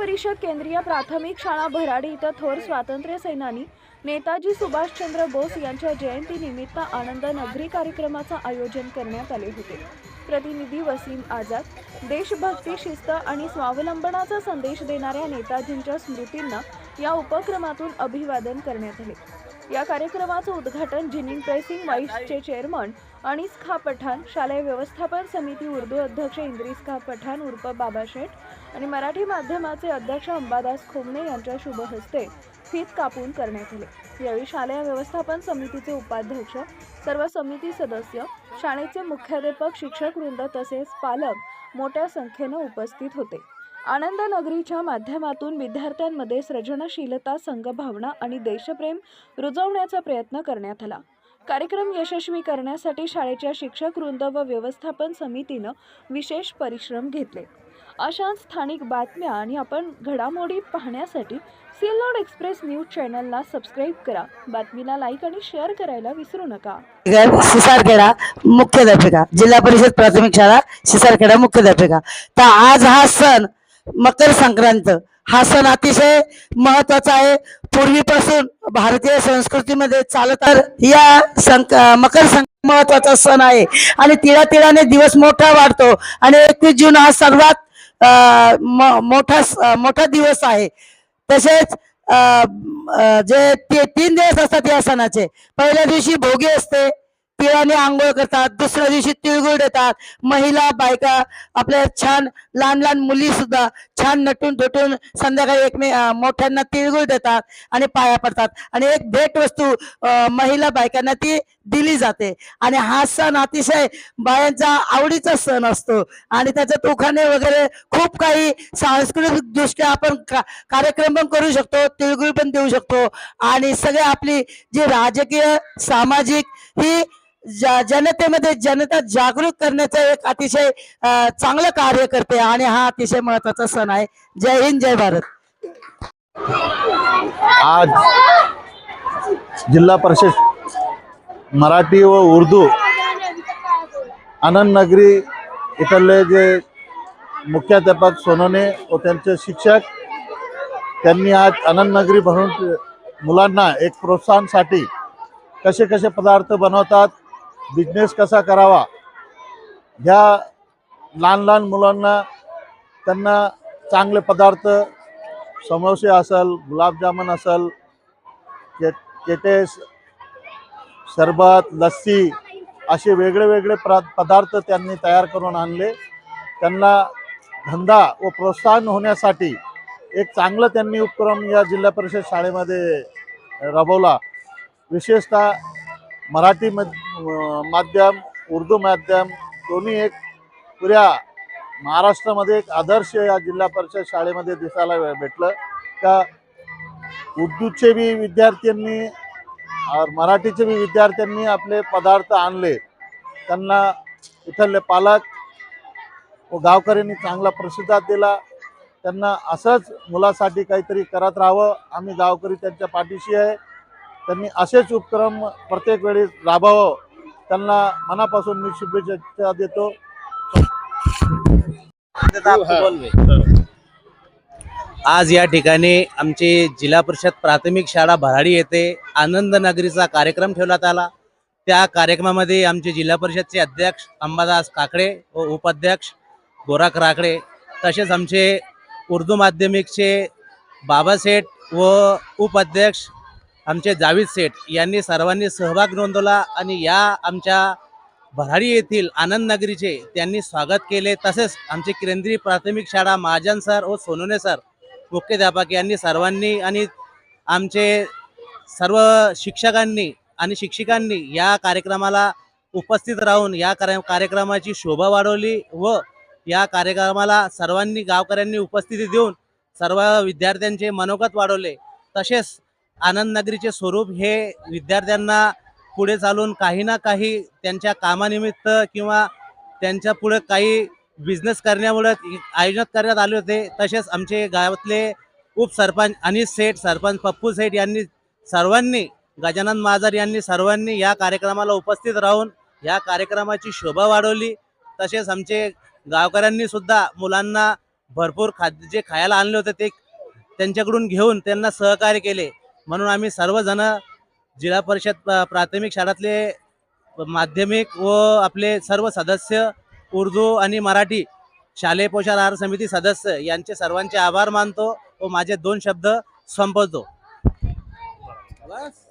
परिषद केंद्रीय प्राथमिक शाळा भराडी इथं थोर स्वातंत्र्य सेनानी नेताजी सुभाषचंद्र बोस यांच्या जयंतीनिमित्त आनंद नगरी कार्यक्रमाचं आयोजन करण्यात आले होते. प्रतिनिधी वसीम आझाद देशभक्ती शिस्त आणि स्वावलंबनाचा संदेश देणाऱ्या नेताजींच्या स्मृतींना या उपक्रमातून अभिवादन करण्यात आले. या कार्यक्रमाचं उद्घाटन जिनिंग प्रेसिंग वाईसचे चेअरमन अनिस खा पठाण शालेय व्यवस्थापन समिती उर्दू अध्यक्ष इंद्रिस खा पठाण उर्फ बाबा शेठ आणि मराठी माध्यमाचे अध्यक्ष अंबादास खोमने यांच्या शुभ हस्ते फीत कापून करण्यात आले. यावेळी शालेय व्यवस्थापन समितीचे उपाध्यक्ष सर्व समिती सदस्य शाळेचे मुख्याध्यापक शिक्षक वृंद तसेच पालक मोठ्या संख्येनं उपस्थित होते. आनंदनगरीच्या माध्यमातून विद्यार्थ्यांमध्ये सृजनशीलता संघभावना आणि देशप्रेम रुजवण्याचा प्रयत्न करण्यात आला. कार्यक्रम यशस्वी करण्यासाठी शाळेच्या शिक्षक वृंद व व्यवस्थापन समितीनं विशेष परिश्रम घेतले. अशा स्थानिक बातम्या आणि आपण घडामोडी पाहण्यासाठी सिल्लोड एक्सप्रेस न्यूज चॅनलला सबस्क्राईब करा. बातमीला लाईक आणि शेअर करायला विसरू नका. सिसारखेडा मुख्याध्यापिका जिल्हा परिषद प्राथमिक शाळा सिसारखेडा मुख्याध्यापिका. तर आज हा सण मकर संक्रांत. हा सण अतिशय महत्त्वाचा आहे. पूर्वीपासून भारतीय संस्कृतीमध्ये चालत या संक मकर संक्रांत महत्त्वाचा सण आहे. आणि तिळा तिळाने दिवस मोठा वाढतो. आणि एकवीस जून हा सर्वात म- मोठा मोठा दिवस आहे. तसेच जे ते तीन दिवस असतात या सणाचे. पहिल्या दिवशी भोगी असते. पिळाने आंघोळ करतात दुसऱ्या दिवशी तिळगुळ देतात. महिला बायका आपल्या छान लहान लहान मुली सुद्धा छान नटून धुटून संध्याकाळी एकमे मोठ्यांना तिळगुळ देतात आणि पाया पडतात. आणि एक भेट वस्तू महिला बायकांना ती दिली जाते. आणि हा सण अतिशय बायांचा आवडीचा सण असतो. आणि त्याच्यात उखाणे वगैरे खूप काही सांस्कृतिक दृष्ट्या आपण का- कार्यक्रम पण करू शकतो तिळगुळ पण देऊ शकतो. आणि सगळे आपली जी राजकीय सामाजिक ही जनतेमध्ये जनता जागृत करण्याचं एक अतिशय चांगलं कार्य करते आणि हा अतिशय महत्त्वाचा सण आहे. जय हिंद जय भारत. आज जिल्हा परिषद मराठी व उर्दू आनंद नगरी इथले जे मुख्याध्यापक सोनोने व त्यांचे शिक्षक त्यांनी आज आनंद नगरी भरून मुलांना एक प्रोत्साहनसाठी कसे कसे पदार्थ बनवतात बिझनेस कसा करावा? ह्या लहान लहान मुलांना त्यांना चांगले पदार्थ समोसे असेल गुलाबजामुन असेल के केटेस सरबत लस्सी असे वेगळे वेगळे प्र पदार्थ त्यांनी तयार करून आणले. त्यांना धंदा व प्रोत्साहन होण्यासाठी एक चांगलं त्यांनी उपक्रम या जिल्हा परिषद शाळेमध्ये राबवला. विशेषतः मराठी माध्यम उर्दू माध्यम दोन्ही एक पुऱ्या महाराष्ट्रामध्ये एक आदर्श या जिल्हा परिषद शाळेमध्ये दिसायला वे- भेटलं. त्या उर्दूचे बी विद्यार्थ्यांनी मराठीचे बी विद्यार्थ्यांनी आपले पदार्थ आणले. त्यांना इथले पालक. व गावकऱ्यांनी चांगला प्रतिसाद दिला. त्यांना असंच मुलासाठी काहीतरी करत राहावं. आम्ही गावकरी त्यांच्या पाठीशी आहे. त्यांनी असेच उपक्रम प्रत्येक वेळी राबवावं. त्यांना मनापासून मी शुभेच्छा देतो. आज या ठिकाणी आमची जिल्हा परिषद प्राथमिक शाळा भराडी येथे आनंद नगरीचा कार्यक्रम ठेवण्यात आला. त्या कार्यक्रमामध्ये आमचे जिल्हा परिषदचे अध्यक्ष अंबादास काकडे व उपाध्यक्ष गोराख राकडे तसेच आमचे उर्दू माध्यमिकचे बाबासेठ व उपाध्यक्ष आमचे जावीद सेठ यांनी सर्वांनी सहभाग नोंदवला आणि या आमच्या भराडी येथील आनंद नगरीचे त्यांनी स्वागत केले. तसेच आमचे केंद्रीय प्राथमिक शाळा महाजन सर व सोनोने सर मुख्याध्यापक यांनी सर्वांनी आणि आमचे सर्व शिक्षकांनी आणि शिक्षिकांनी या कार्यक्रमाला उपस्थित राहून या कार्य कार्यक्रमाची शोभा वाढवली व या कार्यक्रमाला सर्वांनी गावकऱ्यांनी उपस्थिती देऊन सर्व विद्यार्थ्यांचे मनोगत वाढवले. तसेच आनंद नगरीचे स्वरूप हे विद्यार्थ्यांना पुढे चालून काही ना काही त्यांच्या कामानिमित्त किंवा त्यांच्या पुढे काही बिझनेस करण्यामुळे आयोजित करण्यात आले होते. तसेच आमचे गावातले उपसरपंच अनिस सेठ सरपंच पप्पू सेठ यांनी सर्वांनी गजानन माजर यांनी सर्वांनी या कार्यक्रमाला उपस्थित राहून या कार्यक्रमाची शोभा वाढवली. तसेच आमचे गावकऱ्यांनी सुद्धा मुलांना भरपूर खाद्य जे खायला आणले होते ते त्यांच्याकडून घेऊन त्यांना सहकार्य केले. म्हणून आम्ही सर्वजण जिल्हा परिषद प्राथमिक शाळातले माध्यमिक व आपले सर्व सदस्य उर्दू आणि मराठी शालेय पोषण आहार समिती सदस्य यांचे सर्वांचे आभार मानतो व माझे दोन शब्द संपवतो. बस.